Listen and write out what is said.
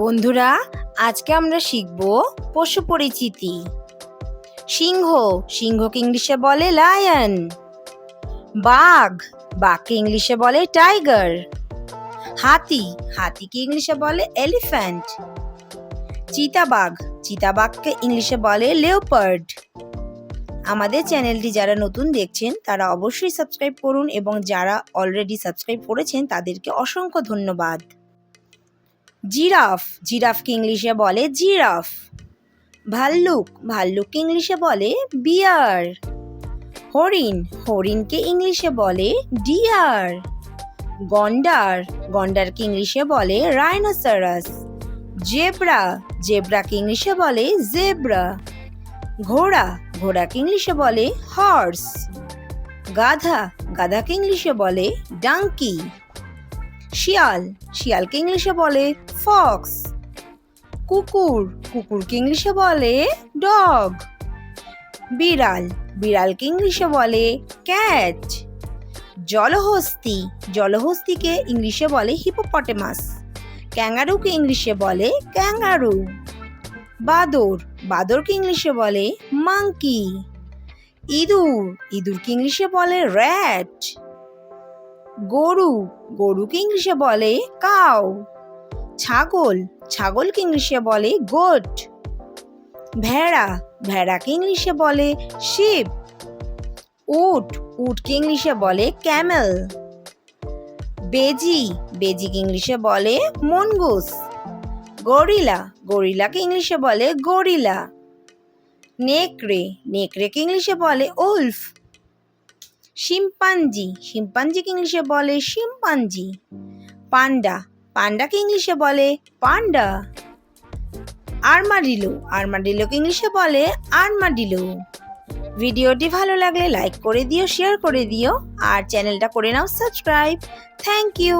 বন্ধুরা, আজকে আমরা শিখব পশু পরিচিতি। সিংহ, সিংহকে ইংলিশে বলে লায়ন বাঘ, বাঘকে ইংলিশে বলে টাইগার হাতি, হাতিকে ইংলিশে বলে এলিফ্যান্ট চিতাবাঘ, চিতাবাঘকে ইংলিশে বলে লেওপার্ড আমাদের চ্যানেলটি যারা নতুন দেখছেন, তারা অবশ্যই সাবস্ক্রাইব করুন এবং যারা অলরেডি সাবস্ক্রাইব করেছেন, তাদেরকে অসংখ্য ধন্যবাদ। জিরাফ। জিরাফকে ইংলিশে বলে জিরাফ। ভাল্লুক। ভাল্লুককে ইংলিশে বলে বিয়ার। হরিণ। হরিণকে ইংলিশে বলে ডিয়ার। গন্ডার। গন্ডারকে ইংলিশে বলে রাইনোসারাস। জেব্রা। জেব্রাকে ইংলিশে বলে জেব্রা। ঘোড়া। ঘোড়াকে ইংলিশে বলে হর্স। গাধা। গাধাকে ইংলিশে বলে ডাঙ্কি। শিয়াল। শিয়ালকে ইংলিশে বলে ফক্স। কুকুর। কুকুরকে ইংলিশে বলে ডগ। বিড়াল। বিড়ালকে ইংলিশে বলে ক্যাট। জলহস্তি। জলহস্তিকে ইংলিশে বলে হিপোপটেমাস। ক্যাঙ্গারুকে ইংলিশে বলে ক্যাঙ্গারু। বাদর। বাদরকে ইংলিশে বলে মাঙ্কি ইঁদুর। ইঁদুরকে ইংলিশে বলে র্যাট। গরু, গরুকে ইংলিশে বলে কাউ। ছাগল, ছাগলকে ইংলিশে বলে গোট। ভেড়া, ভেড়াকে ইংলিশে বলে শিপ। উট, উটকে ইংলিশে বলে ক্যামেল। বেজি, বেজিকে ইংলিশে বলে মনগুস। গরিলা, গরিলাকে ইংলিশে বলে গরিলা। নেকড়ে, নেকড়েকে ইংলিশে বলে উলফ। শিম্পাঞ্জি। শিম্পাঞ্জিকে ইংলিশে বলে শিম্পাঞ্জি। পান্ডা। পান্ডাকে ইংলিশে বলে পান্ডা। আরমাডিলো। আরমাডিলোকে ইংলিশে বলে আরমাডিলো। ভিডিওটি ভালো লাগলে লাইক করে দিও, শেয়ার করে দিও, আর চ্যানেলটা করে নাও সাবস্ক্রাইব। Thank you.